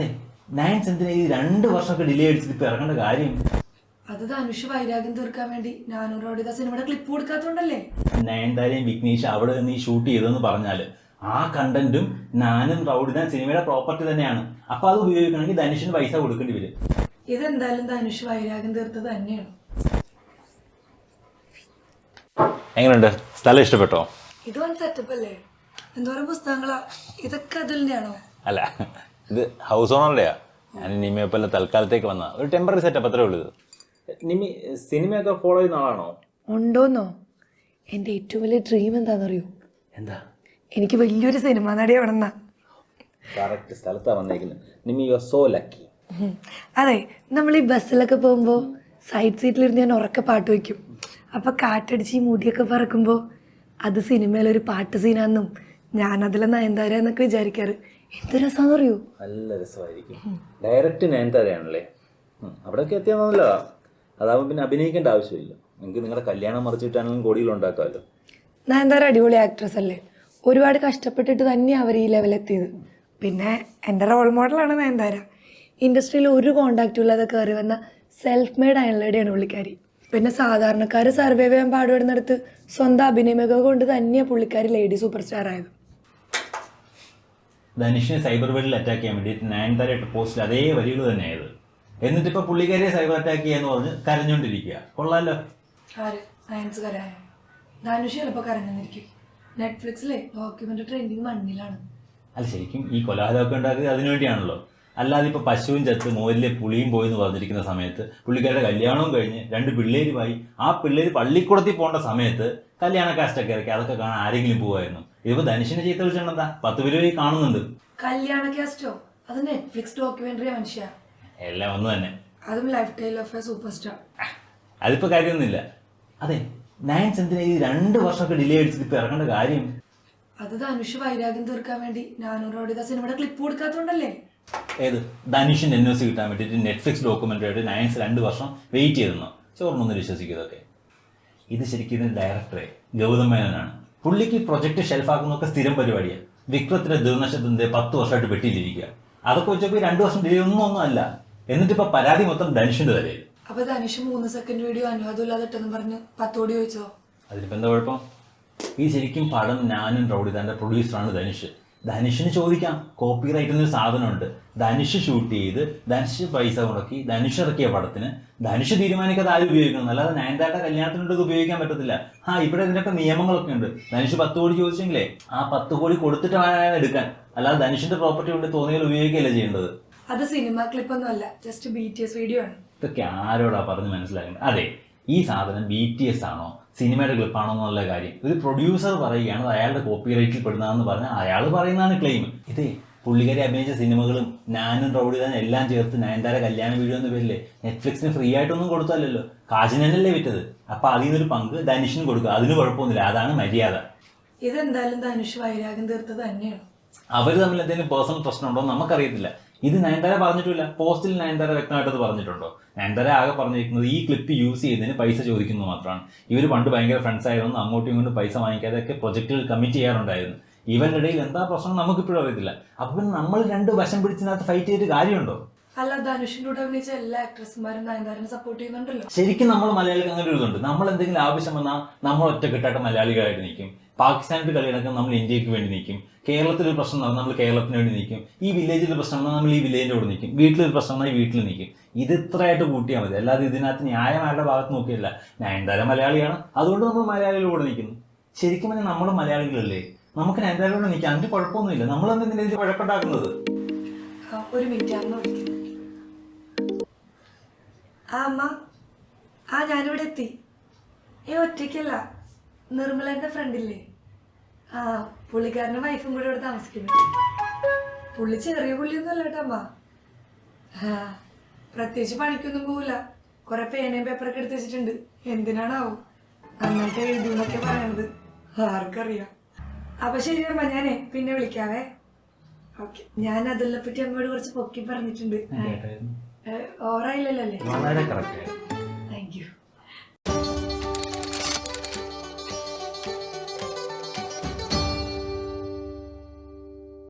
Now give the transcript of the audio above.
അതെ. നയൻസ് എന്തിനാ ഈ രണ്ട് വർഷമൊക്കെ ഡിലേ അടിച്ചിട്ട് ഇപ്പൊ ഇറങ്ങേണ്ട കാര്യം? അത് ധനുഷ് വൈരാഗ്യം തീർക്കാൻ വേണ്ടി. നാനൂറ് റോഡിത സിനിമയുടെ ക്ലിപ്പ് കൊടുക്കാത്തോണ്ടല്ലേ? നയൻതാരയും വിഘ്നേഷ് അവിടെ നിന്ന് ഈ ഷൂട്ട് ചെയ്തെന്ന് പറഞ്ഞാൽ ആ കണ്ടന്റും നാനും റൗഡിതാൻ സിനിമയുടെ പ്രോപ്പർട്ടി തന്നെയാണ്. അപ്പൊ അത് ഉപയോഗിക്കണമെങ്കിൽ ധനുഷിന് പൈസ കൊടുക്കേണ്ടി വരും. ഇതെന്തായാലും ധനുഷ് വൈരാഗ്യം തീർത്തത് തന്നെയാണ്. എങ്ങനെയുണ്ട്? സ്ഥലം ഇഷ്ടപ്പെട്ടോ? ഇത് വൺ സെറ്റപ്പ് അല്ലേ? എന്തോരം പുസ്തകങ്ങളാ? ഇതൊക്കെ അതിന്റെയാണോ അല്ല. ഇത് ഹൗസ് ഓണർ അല്ലയാ ഞാൻ നിമയപ്പല്ല തൽക്കാലത്തേക്ക് വന്ന ഒരു ടെമ്പററി സെറ്റപ്പ് അത്രേ ഉള്ളൂ ഇത്. നിമി സിനിമയൊക്കെ ഫോളോ ചെയ്യുന്ന ആളാണോ? ഉണ്ടോന്നോ? എന്റെ ഏറ്റവും വലിയ ഡ്രീം എന്താണെന്നറിയോ എന്താ? എനിക്ക് വലിയൊരു സിനിമ നടിയാവണമെന്നാ. കറക്റ്റ് സ്ഥലത്താണ് വന്നേക്കുന്നത് Nimi you are so lucky അതെ നമ്മൾ ഈ ബസ്സിലൊക്കെ പോകുമ്പോൾ സൈഡ് സീറ്റിലിരുന്ന് ഞാൻ ഉറക്കെ പാട്ട് വയ്ക്കും. അപ്പോൾ കാറ്റടിച്ച് ഈ മുടിയൊക്കെ പറക്കുമ്പോൾ അത് സിനിമയിലൊരു പാട്ട് സീനാന്നും ഞാൻ അതിലെ നയൻതാര എന്നൊക്കെ വിചാരിക്കാറ്. എന്ത് രസമാണെന്ന് അറിയോ നല്ല രസമായിരിക്കും. ഡയറക്റ്റ് നയൻതാരയാണല്ലേ അവിടെയൊക്കെ എത്തിയാൽ നല്ലതാ അതാവുമ്പോൾ പിന്നെ അഭിനയിക്കേണ്ട ആവശ്യമില്ല. നിങ്ങൾക്ക് നിങ്ങളുടെ കല്യാണം മറിച്ചിട്ടാണെങ്കിലും കോടികളുണ്ടാക്കാമല്ലോ നയൻതാര അടിപൊളി ആക്ട്രസ് അല്ലേ? ഒരുപാട് കഷ്ടപ്പെട്ടിട്ട് തന്നെ അവർ ഈ ലെവലെത്തിയത് പിന്നെ എന്റെ റോൾ മോഡലാണ് നയൻതാര ഇൻഡസ്ട്രിയിൽ ഒരു കോണ്ടാക്റ്റും ഇല്ലാതെ കയറി വന്ന സെൽഫ് മെയ്ഡ് അയൺലേഡിയാണ് പുള്ളിക്കാരി. പിന്നെ സാധാരണക്കാർ സർവൈവ് ചെയ്യാൻ പാടുപെടുന്നിടത്ത് സ്വന്തം അഭിനയ മികവ് കൊണ്ട് തന്നെയാണ് പുള്ളിക്കാരി ലേഡി സൂപ്പർ സ്റ്റാർ ആയത്. ധനുഷിനെ സൈബർ വേൾഡിൽ അറ്റാക്ക് ചെയ്യാൻ വേണ്ടിയിട്ട് നയൻതാര ഇട്ട പോസ്റ്റിൽ അതേ വരികൾ തന്നെയായത്. എന്നിട്ട് ഇപ്പോൾ പുള്ളിക്കാരിയെ സൈബർ അറ്റാക്ക് ചെയ്യാന്ന് പറഞ്ഞ് കരഞ്ഞുകൊണ്ടിരിക്കുക കൊള്ളാലോ. സയൻസ് കരാനോ ധനുഷ് ചിലപ്പോൾ കരഞ്ഞിരിക്കും നെറ്റ്ഫ്ലിക്സിലെ ഡോക്യുമെന്ററി ട്രെൻഡിങ് മണ്ണിലാണ്. അല്ല ശരിക്കും ഈ കൊലാഹലമൊക്കെ ഉണ്ടാക്കിയത് അതിനു വേണ്ടിയാണല്ലോ. അല്ലാതെ ഇപ്പോൾ പശുവും ചത്ത് മോരിലെ പുളിയും പോയി എന്ന് പറഞ്ഞിരിക്കുന്ന സമയത്ത് പുള്ളിക്കാരുടെ കല്യാണവും കഴിഞ്ഞ് രണ്ട് പിള്ളേരുമായി ആ പിള്ളേർ പള്ളിക്കൂടത്തിൽ പോകേണ്ട സമയത്ത് കല്യാണ കാസ്റ്റൊക്കെ ഇറക്കി അതൊക്കെ കാണാൻ ആരെങ്കിലും പോവായിരുന്നു. ഇതിപ്പോ ധനുഷിനെ ചീത്ത എന്താ? പത്ത് പേര് കാണുന്നുണ്ട്. കല്യാണ കാസ്റ്റോ അത് നെറ്റ്ഫ്ലിക്സ് ഡോക്യുമെന്ററി മനുഷ്യ? എല്ലാം ഒന്ന് തന്നെ. അതും lifestyle of a superstar അതിപ്പോ കാര്യമൊന്നുമില്ല. അതെ നയൻസ് എന്തിനാ ഈ രണ്ട് വർഷമൊക്കെ ഡിലേ അടിച്ചിട്ട് ഇപ്പൊ ഇറങ്ങേണ്ട കാര്യം? അത് ധനുഷ് വൈരാഗ്യം തീർക്കാൻ വേണ്ടി നാനൂറ് റോഡിത സിനിമയുടെ ക്ലിപ്പ് കൊടുക്കാത്തോണ്ടല്ലേ? ഏത്? ധനുഷിന്റെ എൻ ഒ സി കിട്ടാൻ വേണ്ടിയിട്ട് നെറ്റ്ഫ്ലിക്സ് ഡോക്യുമെന്ററി ആയിട്ട് നയൻസ് രണ്ട് വർഷം വെയിറ്റ് ചെയ്തെന്നോ ചോർന്നൊന്ന് വിശ്വസിക്കുന്നതൊക്കെ ഇത് ശരിക്കും ഇതിന്റെ ഡയറക്ടറെ ഗൗതം മേനോനാണ്. പുള്ളിക്ക് പ്രൊജക്ട് ഷെൽഫാക്കുന്നൊക്കെ സ്ഥിരം പരിപാടിയാണ് വിക്രത്തിന്റെ ദുർനക്ഷത്രത്തിന്റെ പത്ത് വർഷമായിട്ട് പെട്ടിയിലിരിക്കുക അതൊക്കെ വെച്ചപ്പോൾ രണ്ടു വർഷം ഡിലേ ഒന്നും ഒന്നും അല്ല. എന്നിട്ടിപ്പോൾ പരാതി മൊത്തം ധനുഷിന്റെ തലയിൽ. അപ്പൊ ധനുഷ് മൂന്ന് സെക്കൻഡ് വീഡിയോ അനുവാദം ഇല്ലാതെ ഇട്ടെന്ന് പറഞ്ഞ് പത്തോടി ചോദിച്ചോ? അതിനിപ്പോ എന്താ കുഴപ്പം? ഈ ശരിക്കും പടം ഞാനും റൗഡി തന്റെ പ്രൊഡ്യൂസറാണ് ധനുഷ്. ധനുഷിന് ചോദിക്കാം. കോപ്പി റൈറ്റ് എന്നൊരു സാധനമുണ്ട്. ധനുഷ് ഷൂട്ട് ചെയ്ത് ധനുഷ് പൈസ മുടക്കി ധനുഷ് ഇറക്കിയ പടത്തിന്. ധനുഷ് തീരുമാനിക്കാതെ ആരും ഉപയോഗിക്കണം? അല്ലാതെ നയൻതാരുടെ കല്യാണത്തിനുണ്ട് ഇത് ഉപയോഗിക്കാൻ പറ്റത്തില്ല. ആ ഇവിടെ ഇതിനൊക്കെ നിയമങ്ങളൊക്കെ ഉണ്ട്. ധനുഷ് പത്ത് കോടി ചോദിച്ചെങ്കിലേ ആ പത്ത് കോടി കൊടുത്തിട്ട് വേണം എടുക്കാൻ. അല്ലാതെ ധനുഷിന്റെ പ്രോപ്പർട്ടി കൊണ്ട് തോന്നിയാൽ ഉപയോഗിക്കുകയല്ല ചെയ്യേണ്ടത്? അത് സിനിമ ക്ലിപ്പൊന്നും അല്ല. Just B T S video ആണ്. ഇതൊക്കെ ആരോടാ പറഞ്ഞ് മനസ്സിലാക്കുന്നത് അതെ ഈ സാധനം ബി ടി എസ് ആണോ? സിനിമയുടെ ക്ലിപ്പാണോ എന്നുള്ള കാര്യം. ഒരു പ്രൊഡ്യൂസർ പറയുകയാണ് അത് അയാളുടെ കോപ്പി റൈറ്റിൽ പെടുന്നതെന്ന് പറഞ്ഞാൽ അയാൾ പറയുന്നതാണ് ക്ലെയിം ഇത് പുള്ളിക്കാരി അഭിനയിച്ച സിനിമകളും ഞാനും തന്നെ എല്ലാം ചേർത്ത് നയൻതാര കല്യാണ വീഡിയോ എന്ന പേരില്ലേ നെറ്റ്ഫ്ലിക്സിന് ഫ്രീ ആയിട്ടൊന്നും കൊടുത്തല്ലോ കാജിനല്ലേ വിറ്റത്. അപ്പൊ അതിൽ നിന്നൊരു പങ്ക് ധനുഷിന് കൊടുക്കുക. അതിന് കുഴപ്പമൊന്നുമില്ല. അതാണ് മര്യാദ. ഇതെന്തായാലും ധനുഷ് വൈരാഗ്യം തീർത്തത് തന്നെയാണ്. അവർ തമ്മിൽ എന്തെങ്കിലും പേഴ്സണൽ പ്രശ്നമുണ്ടോ നമുക്കറിയത്തില്ല. ഇത് നയൻതാര പറഞ്ഞിട്ടില്ല. പോസ്റ്റിൽ നയൻതാര വ്യക്തമായിട്ട് അത് പറഞ്ഞിട്ടുണ്ടോ? നയൻതാര ആകെ പറഞ്ഞിരിക്കുന്നത് ഈ ക്ലിപ്പ് യൂസ് ചെയ്തതിന് പൈസ ചോദിക്കുന്നത് മാത്രമാണ്. ഇവർ പണ്ട് ഭയങ്കര ഫ്രണ്ട്സ് ആയതൊന്നും അങ്ങോട്ടും ഇങ്ങോട്ടും പൈസ വാങ്ങിക്കാതെയൊക്കെ പ്രൊജക്റ്റുകൾ കമ്മിറ്റ് ചെയ്യാറുണ്ടായിരുന്നു. ഇവരുടെ ഇടയിൽ എന്താ പ്രശ്നം നമുക്കിപ്പോഴും അറിയത്തില്ല. അപ്പോൾ നമ്മൾ രണ്ട് വശം പിടിച്ചതിനകത്ത് ഫൈറ്റ് ചെയ്തിട്ട് കാര്യമുണ്ടോ? അല്ല ധനുഷിന്റെ കൂടെ അഭിനയിച്ച എല്ലാ ആക്ട്രസ്മാരും നയൻതാരനെ സപ്പോർട്ട് ചെയ്യുന്നുണ്ടല്ലോ. ശരിക്കും നമ്മൾ മലയാളികൾക്ക് അങ്ങനെ ഒരു ഇതുണ്ട്. നമ്മൾ എന്തെങ്കിലും ആവശ്യം വന്നാൽ നമ്മൾ ഒറ്റക്കെട്ടായിട്ട് മലയാളികളായിട്ട് നിൽക്കും. പാകിസ്ഥാനിൽ കളി നടക്കാൻ നമ്മൾ ഇന്ത്യയ്ക്ക് വേണ്ടി നിൽക്കും. കേരളത്തിൽ ഒരു പ്രശ്നം നടന്നാൽ നമ്മൾ കേരളത്തിന് വേണ്ടി നിൽക്കും. ഈ വില്ലേജിൽ പ്രശ്നം വന്നാൽ നമ്മൾ ഈ വില്ലേജിന്റെ കൂടെ നിൽക്കും. വീട്ടിലൊരു പ്രശ്നം വന്നാൽ ഈ വീട്ടിൽ നിൽക്കും. ഇത് ഇത്രയായിട്ട് കൂട്ടിയാൽ മതി. അല്ലാതെ ഇതിനകത്ത് ന്യായമാരുടെ ഭാഗത്ത് നോക്കിയല്ല. നയൻതാര മലയാളിയാണ്. അതുകൊണ്ട് നമ്മൾ മലയാളികളുടെ കൂടെ നിൽക്കുന്നു. ശരിക്കും പറഞ്ഞാൽ നമ്മൾ മലയാളികളല്ലേ? നമുക്ക് നയൻതാരയോട് നിൽക്കാം. അതിന് കുഴപ്പമൊന്നുമില്ല. നമ്മൾ ഇതിന് കുഴപ്പമുണ്ടാക്കുന്നത് ഒരു മിനിറ്റ് ആ അമ്മ ആ ഞാനിവിടെ എത്തി. ഏ ഒറ്റയ്ക്കല്ല നിർമ്മലന്റെ ഫ്രണ്ടില്ലേ ആ പുള്ളിക്കാരന്റെ വൈഫും കൂടെ ഇവിടെ താമസിക്കുന്നു. പുള്ളി ചെറിയ പുള്ളിയൊന്നും അല്ല കേട്ടോ അമ്മ. പ്രത്യേകിച്ച് പണിക്കൊന്നും പോവില്ല. കുറെ പേനയും പേപ്പറൊക്കെ എടുത്ത് വെച്ചിട്ടുണ്ട്. എന്തിനാണാവും? നന്നായിട്ട് എഴുതുന്നൊക്കെ പറയണത് ആർക്കറിയാം. അപ്പൊ ശരി അമ്മ ഞാനേ പിന്നെ വിളിക്കാവേ. ഓക്കെ ഞാൻ അതിനെ പറ്റി അമ്മയോട് കുറച്ച് പൊക്കി പറഞ്ഞിട്ടുണ്ട്. അല്ലേ വളരെ കറക്റ്റ്